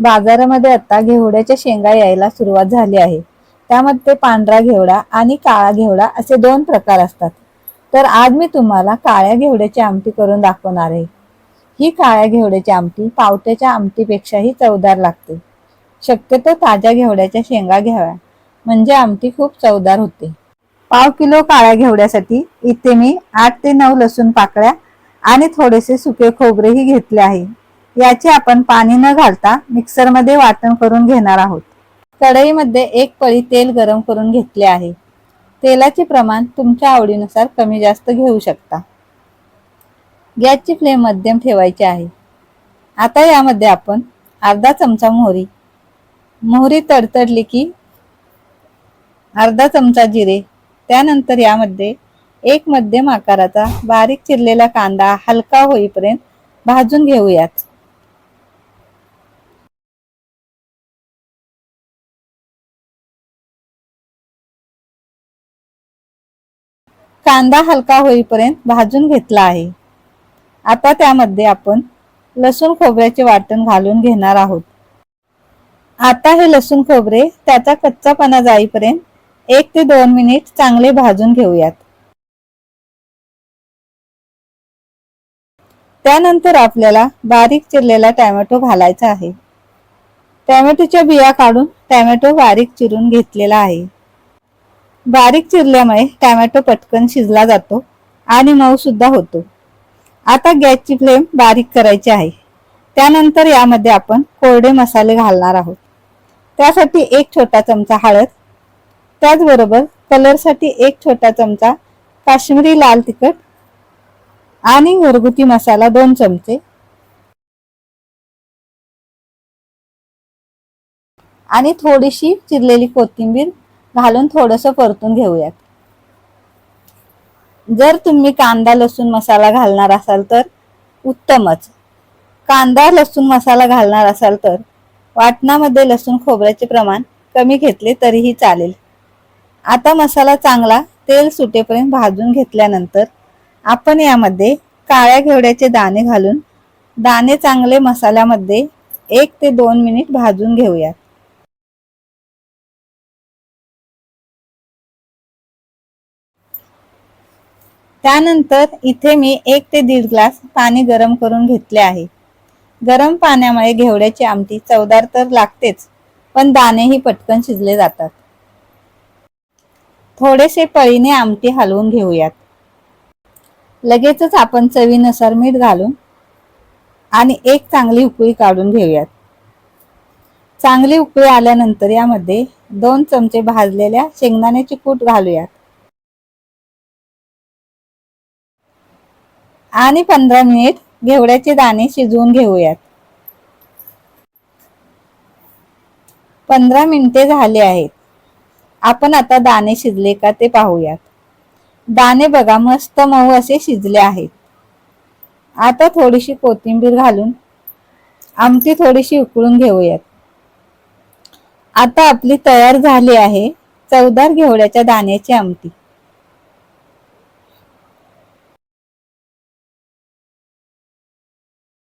बाजारामध्ये आता घेवड्याच्या शेंगा यायला सुरुवात झाली आहे. त्यामध्ये पांढरा घेवडा आणि काळा घेवडा असे दोन प्रकार असतात. तर आज मी तुम्हाला काळ्या घेवड्याची आमटी करून दाखवणार आहे. ही काळ्या घेवड्याची आमटी पावट्याच्या आमटीपेक्षाही चवदार लागते. शक्यतो ताज्या घेवड्याच्या शेंगा घ्याव्या. म्हणजे आमटी खूप चवदार होते. पाव किलो काळ्या घेवड्यासाठी इथे मी आठ ते नऊ लसूण पाकळ्या आणि थोडेसे सुके खोबरेही घेतले आहे. याचे आपण पाणी न घालता मिक्सरमध्ये वाटण करून घेणार आहोत. कढईमध्ये एक पळी तेल गरम करून घेतले आहे. तेलाचे प्रमाण तुमच्या आवडीनुसार कमी जास्त घेऊ शकता. गॅसची फ्लेम मध्यम ठेवायची आहे. आता यामध्ये आपण अर्धा चमचा मोहरी मोहरी तडतडली की अर्धा चमचा जिरे त्यानंतर यामध्ये एक मध्यम आकाराचा बारीक चिरलेला कांदा हलका होईपर्यंत भाजून घेऊयात. कांदा हलका होईपर्यंत भाजून घेतला आहे. आता त्यामध्ये आपण लसूण खोबऱ्याचे वाटण घालून घेणार आहोत. आता हे लसूण खोबरे त्याचा कच्चापणा जाईपर्यंत एक ते दोन मिनिट चांगले भाजून घेऊयात. त्यानंतर आपल्याला बारीक चिरलेला टॅमॅटो घालायचा आहे. टॅमॅटोच्या बिया काढून टॅमॅटो बारीक चिरून घेतलेला आहे. बारीक चिरल्यामुळे टॅमॅटो पटकन शिजला जातो आणि मऊ सुद्धा होतो. आता गॅसची फ्लेम बारीक करायची आहे. त्यानंतर यामध्ये आपण कोरडे मसाले घालणार आहोत. त्यासाठी एक छोटा चमचा हळद. त्याचबरोबर कलरसाठी एक छोटा चमचा काश्मीरी लाल तिखट आणि घरगुती मसाला दोन चमचे. आणि थोडीशी चिरलेली कोथिंबीर घालून थोडस परतून घेऊयात. जर तुम्ही कांदा लसूण मसाला घालणार असाल तर उत्तमच. कांदा लसूण मसाला घालणार असाल तर वाटणामध्ये लसूण खोबऱ्याचे प्रमाण कमी घेतले तरीही चालेल. आता मसाला चांगला तेल सुटेपर्यंत भाजून घेतल्यानंतर आपण यामध्ये काळ्या घेवड्याचे दाणे घालून दाणे चांगले मसाल्यामध्ये एक ते दोन मिनिट भाजून घेऊयात. त्यानंतर इथे मी एक ते दीड ग्लास पाणी गरम करून घेतले आहे. गरम पाण्यामुळे घेवड्याची आमटी चवदार तर लागतेच पण दाणेही पटकन शिजले जातात. थोडेसे पळीने आमटी हलवून घेऊयात. लगेचच आपण चवीनुसार मीठ घालून आणि एक चांगली उकळी काढून घेऊयात. चांगली उकळी आल्यानंतर यामध्ये दोन चमचे भाजलेल्या शेंगदाण्याची कूट घालूयात. आणि पंधरा मिनिट घेवड्याचे दाणे शिजवून घेऊयात. पंधरा मिनिटे झाले आहेत. आपण आता दाणे शिजले का ते पाहूयात. दाणे बघा मस्त मऊ असे शिजले आहेत. आता थोडीशी कोथिंबीर घालून आमटी थोडीशी उकळून घेऊयात. आता आपली तयार झाली आहे चवदार घेवड्याच्या दाण्याची आमटी.